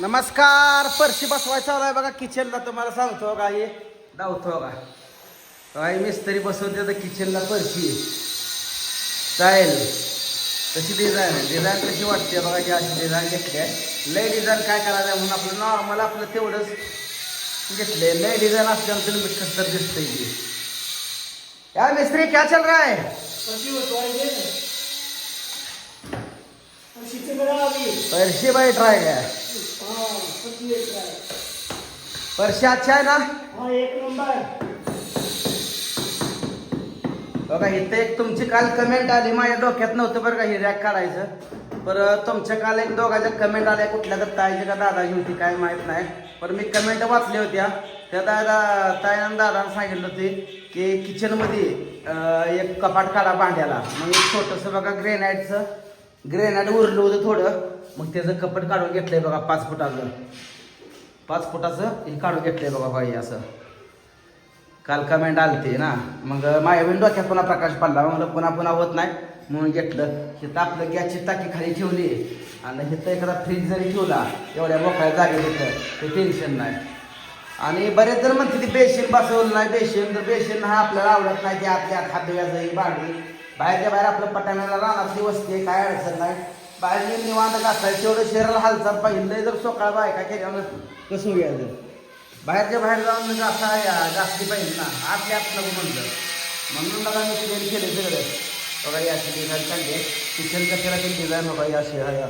नमस्कार परशी बसवायचा चालू आहे बघा किचनला तुम्हाला सांगतो हो का हे धावतो हो का काय हो मिस्त्री बसवते तर किचनला परशी चालेल तशी डिझाईन आहे. डिझाईन कशी वाटते बघा जी अशी डिझाईन घेतली आहे. लय डिझाईन काय करायचं आहे म्हणून आपलं नॉर्मल आपलं तेवढंच घेतलं आहे लय डिझाईन असल्यानं तुम्ही कसं तर दिसतंय की. मिस्त्री क्या चल रहा है? परशी भाई ट्राय है परशी अच्छा है ना बघा इथे एक तुमची काल कमेंट आली माझ्या डोक्यात नव्हतं बरं का ही रॅक काढायचं. पर तुमच्या काल एक दोघांच्या कमेंट आल्या कुठल्या तर ताईची का दादाची होती काय माहीत नाही. पण मी कमेंट वाचल्या होत्या. त्या दादा ताईनं दादानं सांगितलं होते की किचनमध्ये एक कपाट काढा भांड्याला. मग एक छोटंसं बघा ग्रेनाईटचं ग्रेनाईट उरलं होतं थोडं. मग त्याचं कपट काढून घेतलंय बघा पाच फुटाचं. पाच फुटाचं हे काढून घेतलंय बघा बाई असं. काल कमेंट आलते ना. मग माझ्या बहीण डोक्यात पुन्हा प्रकाश पडला. म्हणलं पुन्हा पुन्हा होत नाही म्हणून घेतलं. तिथं आपलं गॅसची टाकी खाली ठेवली. आणि तर एखादा फ्रीज जरी ठेवला एवढ्या मोकळ्या जागेत होतं. ते टेन्शन नाही. आणि बरेच जण म्हणते ती बेशीन बसवलं नाही. बेशीन तर बेशीन हा आपल्याला आवडत नाही. ते आतल्या खाद्याचं ही भांडी बाहेरच्या बाहेर आपलं पटाण्याला रानातली वस्ती आहे, काय अडचण नाही. बाहेर येऊन निवांत घासायचं तेवढं शरीराला हालचाल पाहिजे. जर सोकाळ बायका केल्यानं कसं होईल बाहेरच्या बाहेर जाऊन घासा या घासली पाहिजे ना. आतल्या आत नको म्हणलं. म्हणून बघा मी क्लिअर केले सगळं. बघा या अशी डिझाईन काढली किचन कशाला ते डिझाईन बघा या अशी या.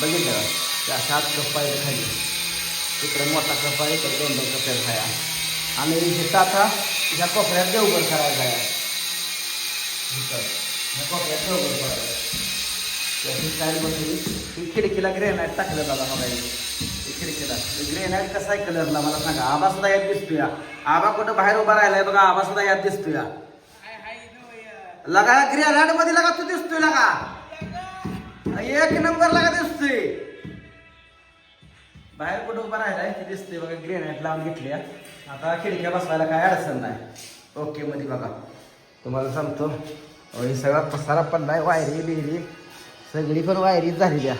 बघितलं त्या सात कप आहे खाली. इकडे मोठा कप आहे तर दोन दोन कप खाया. आणि इथं आता ह्या कोपऱ्यात देवघर करायचा आहे इथं ह्या कोपऱ्यात देवघर करायचं त्याची बसली ही खिडकीला ग्रेनाईट टाकलं दादा मला ही खिडकीला. ग्रेनाईट कसा आहे कलरला मला सांगा. आबा सुद्धा यात दिसतोया. आबा कुठं बाहेर उभा राहिलाय बघा. आबा सुद्धा यात दिसतोया. लगा ग्रेनाईटमध्ये लगा तू दिसतोय लगा. एक नंबर लगा दिसतोय. बाहेर कुठं उभा राहिलाय ते दिसतोय बघा ग्रेनाईट लावून घेतली आता खिडक्या बसवायला काय अडचण नाही. ओके मध्ये बघा. तुम्हाला सांगतो हे सगळा पसारा पडलाय वायरी बिरी सगळी पण वायरीच झाली द्या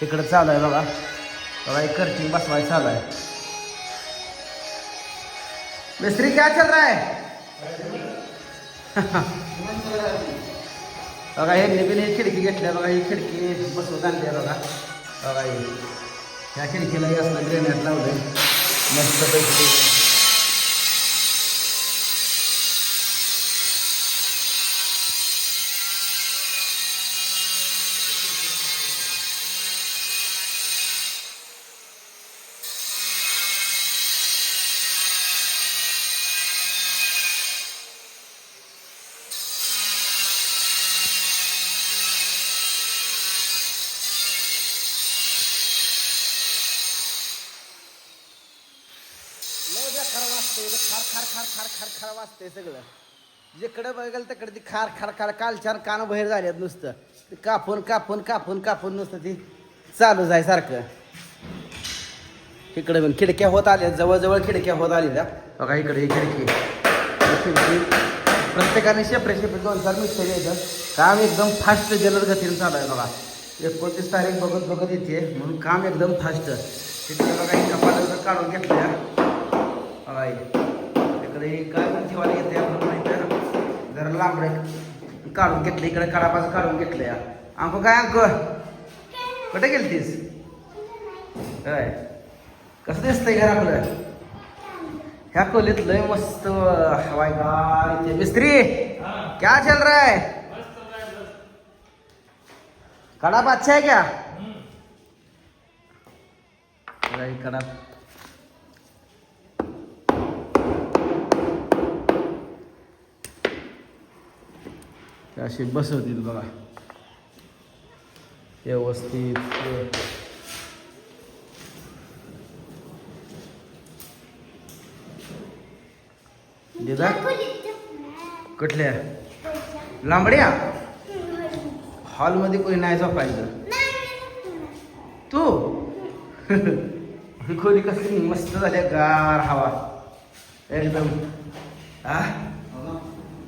तिकडं चालू आहे बघा. बघा एक कर्टिंग बसवाय चालू आहे. मिस्त्री काय चल रहा है बघा हे नवीन ही खिडकी घेतल्या बघा ही खिडकी बसवत आणली आहे बघा. बघा ही. ह्या खिडकीला असं असलं ग्रेनेट लावलं मस्त पैसे लय वाजते खार खार खार खार खार खार वाजते सगळं. जिकडं बघेल तिकडे ती खार खार खार कालच्यान कान बाहेर झाल्यात नुसतं. ते कापून कापून कापून कापून नुसतं ती चालूच आहे सारखं. इकडे पण खिडक्या होत आल्या जवळजवळ खिडक्या होत आलेल्या. बघा इकडे ही खिडकी. खिडकी प्रत्येकाने शेपरे शेपरे दोन चार मिस्त्री येतं काम एकदम फास्ट जलद गतीने चालू आहे बघा. एकोणतीस तारीख बघत बघत येते. म्हणून काम एकदम फास्ट तिथे बघा ही काढून घेतल्या. इकडे काय म्हणते येते आपण माहिती जरा लांबडे काढून घेतले इकडे कडापाच काढून घेतले अंको काय अंक? कुठे गेलतीस? काय कसं दिसतंय घर आपलं? ह्या खोलीत लय मस्त हवाय गार मिस्त्री क्या चल रहा है? कड़ाप अच्छा है क्या? बघा ही अशी बसवतील बघा. व्यवस्थित. दिदा कुठल्या? लांबड्या? हॉलमध्ये कोणी नाही झोपायचं. तू? ही खोली कसली मस्त झाली गार हवा. एकदम.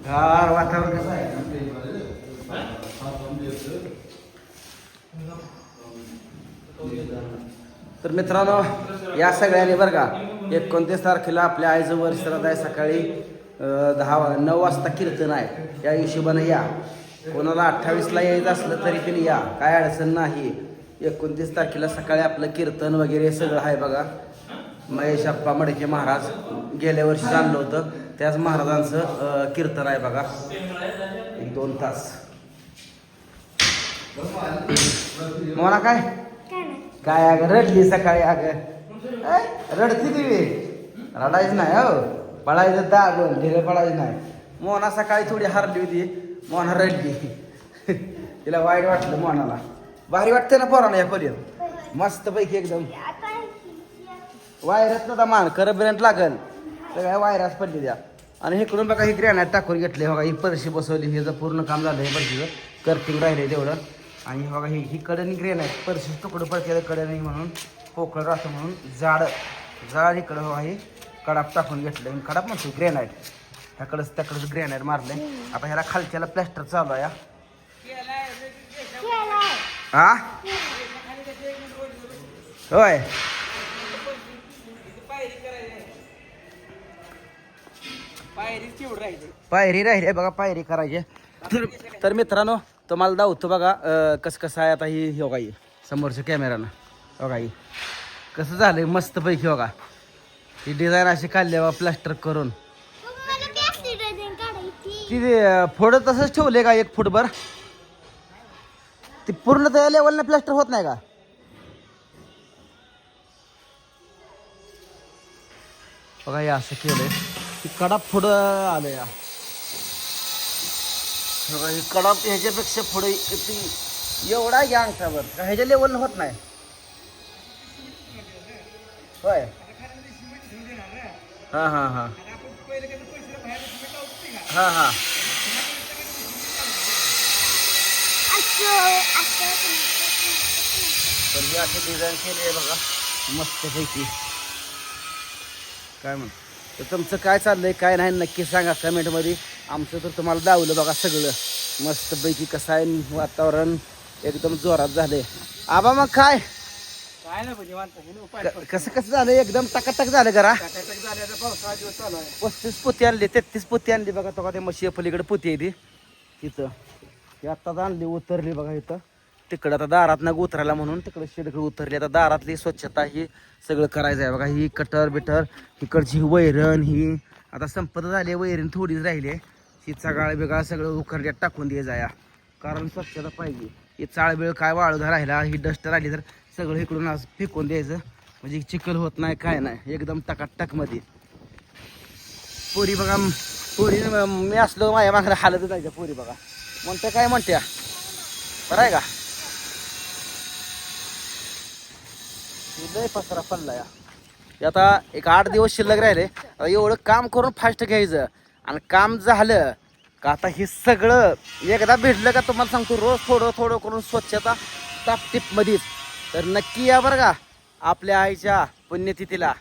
गार वातावरण कसं आहे? तर मित्रांनो या सगळ्यांनी बरं का एकोणतीस तारखेला आपल्या आईचं वर्षात आहे सकाळी दहा वा- नऊ वाजता कीर्तन आहे. या हिशोबानं या. कोणाला अठ्ठावीसला यायचं असलं तरी पण या. काय अडचण नाही. एकोणतीस तारखेला सकाळी आपलं कीर्तन वगैरे सगळं आहे बघा. महेश अप्पा मडके महाराज गेल्या वर्षी आणलं होतं. त्याच महाराजांचं कीर्तन आहे बघा. एक दोन तास. मोना काय? काय अगं रडली सकाळी अगं. रडती तुम्ही रडायचं नाही हो. पळायचं दाबून ढिलं पडायचं नाही. मोना सकाळी थोडी हरली होती. मोना रडली. तिला वाईट वाटलं मोनाला. भारी वाटतं ना पोराला या पर्यंत मस्त पैकी एकदम. वायरस नव्हता मान करबरेंट लागल. सगळ्या वायरस पडली द्या आणि इकडून बघा ही ग्रॅनाईट टाकून घेतली. बघा ही परशी बसवली. हे जर पूर्ण काम झालं हे परशीचं कर्टिंग राहिले तेवढं. आणि हे बघा ही ही कडनी ग्रॅनाईट परशी तुकडं पडते कडनी म्हणून पोकळ राहतं म्हणून जाड जाड इकडं बघा ही कडाप टाकून घेतलं कडाप म्हणतो ग्रॅनाईट ह्याकडंच त्याकडंच ग्रॅनाईट मारलंय आता ह्याला खालच्याला प्लॅस्टर चालू आहे हा. होय. पायरी राहिली. बघा पायरी करायची. तर मित्रांनो तुम्हाला दावतो बघा कसं कसं आहे आता ही हो ही समोरच्या कॅमेरानं बघा ही. कसं झालं मस्तपैकी बघा. ही डिझाईन अशी काढली बा प्लास्टर करून. ती फोड तसंच ठेवले का एक फुटभर ती पूर्ण त्या लेवलने प्लास्टर होत नाही का? बघा हे असं केलंय. ती कडा फुड आलं या ही कडा ह्याच्यापेक्षा पुढे ती एवढा घ्या अंगठावर का ह्याच्या लेवलनं होत नाही. होय. हां हां हां. हां हां. तर हे असे डिझाईन केले आहे बघा. मस्तपैकी. काय म्हण तर तुमचं काय चाललंय काय नाही नक्की सांगा कमेंटमध्ये आमचं तर तुम्हाला दावलं बघा सगळं. मस्तपैकी कसं आहे वातावरण. एकदम जोरात झालंय. आबा मग काय? काय नाही क- कसं कसं झालं एकदम टकाटक झालं करा पावसाळा आहे. पस्तीस पोती आणली तेहतीस पोती आणली बघा तो का ते मशी पलीकडे पोती आहे ती. तिथं. ती आत्ताच आणली उतरली बघा इथं. तिकडं आता दारात ना उतरायला म्हणून तिकडं शेडकडे उतरली. आता दारातली स्वच्छता ही सगळं करायचं आहे बघा. ही कटर बिटर इकडची ही वैरण ही. आता संपत झाली वैरण थोडीच राहिली आहे. ही चगाळ बिगाळ सगळं उखरड्यात टाकून दे जाया. कारण स्वच्छता पाहिजे. ही चाळबिळ काय वाळूधा राहिला ही डस्ट राहिली तर सगळं इकडून असं फेकून द्यायचं. म्हणजे चिखल होत नाही काय नाही. एकदम टकाटकमध्ये. पोरी बघा पोरी मी असलो माझ्या मागं हालत जायचं पोरी बघा. म्हणते काय म्हणत्या? बरं आहे का? लय पसरा पडला या आता एक आठ दिवस शिल्लक राहिले. एवढं काम करून फास्ट घ्यायचं. आणि काम झालं का आता हे सगळं एकदा भेटलं का तुम्हाला सांगतो रोज थोडं थोडं करून स्वच्छता टापटीपमध्येच तर नक्की या बरं का आपल्या आईच्या पुण्यतिथीला.